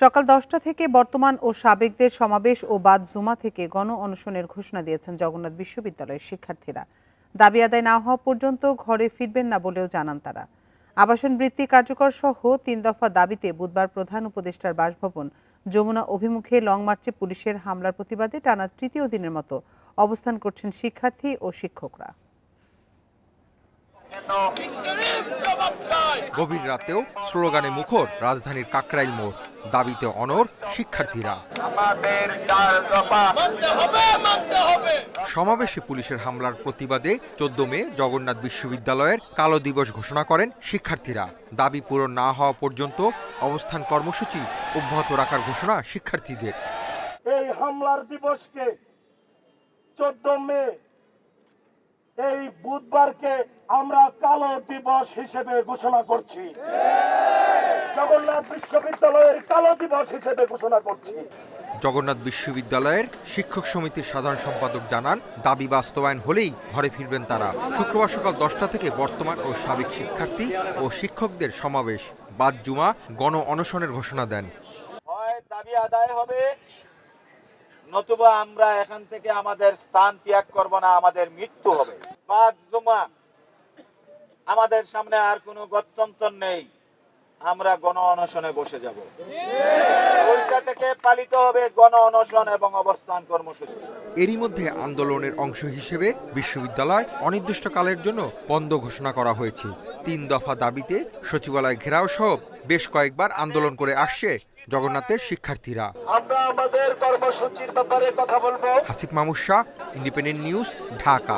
সকাল দশটা থেকে বর্তমান ও সাবেকদের সমাবেশ ও বাদ জুমা থেকে গণ অনশনের ঘোষণা দিয়েছেন জগন্নাথ বিশ্ববিদ্যালয়ের শিক্ষার্থীরা। দাবি আদায় না হওয়া পর্যন্ত ঘরে ফিরবেন না বলেও জানান তারা। আবাসন বৃত্তি কার্যকর সহ তিন দফা দাবিতে বুধবার প্রধান উপদেষ্টার বাসভবন যমুনা অভিমুখে লং মার্চে পুলিশের হামলার প্রতিবাদে টানা তৃতীয় দিনের মতো অবস্থান করছেন শিক্ষার্থী ও শিক্ষকরা। গভীর রাতেও স্লোগানে মুখর, রাজধানীর কাকরাইল মোড়। দাবিতে অনর শিক্ষার্থীরা। আমাদের চার দফা সমাবেশে পুলিশের হামলার প্রতিবাদে চোদ্দ মে জগন্নাথ বিশ্ববিদ্যালয়ের কালো দিবস ঘোষণা করেন শিক্ষার্থীরা। দাবি পূরণ না হওয়া পর্যন্ত অবস্থান কর্মসূচি অব্যাহত রাখার ঘোষণা শিক্ষার্থীদের। এই হামলার দিবসকে চোদ্দ মে এই বুধবারকে আমরা কালো দিবস হিসেবে ঘোষণা করছি। জগন্নাথ বিশ্ববিদ্যালয়ের কালো দিবস হিসেবে ঘোষণা করছি। জগন্নাথ বিশ্ববিদ্যালয়ের শিক্ষক সমিতির সাধারণ সম্পাদক জানান দাবি বাস্তবায়ন হলেই ঘরে ফিরবেন তারা। শুক্রবার সকাল দশটা থেকে বর্তমান ও সাবেক শিক্ষার্থী ও শিক্ষকদের সমাবেশ। বাদ জুমা গণ অনশনের ঘোষণা দেন। হয় দাবি আদায় হবে। নতুবা আমরা এখান থেকে আমাদের স্থান ত্যাগ করব না আমাদের মৃত্যু হবে। বাদ জুমা আমাদের সামনে আর কোনো গত্যন্তর নেই। আমরা গণ অনশনে বসে যাব। ওইটা থেকে পালিত হবে গণ অনশন এবং অবস্থান কর্মসূচি। এরই মধ্যে আন্দোলনের অংশ হিসেবে বিশ্ববিদ্যালয় অনির্দিষ্টকালের জন্য বন্ধ ঘোষণা করা হয়েছে। তিন দফা দাবিতে সচিবালয় ঘেরাও সহ বেশ কয়েকবার আন্দোলন করে আসছে জগন্নাথের শিক্ষার্থীরা। আমরা আমাদের কর্মসূচির ব্যাপারে কথা বলব। Hasif Mamud Shah independent news Dhaka.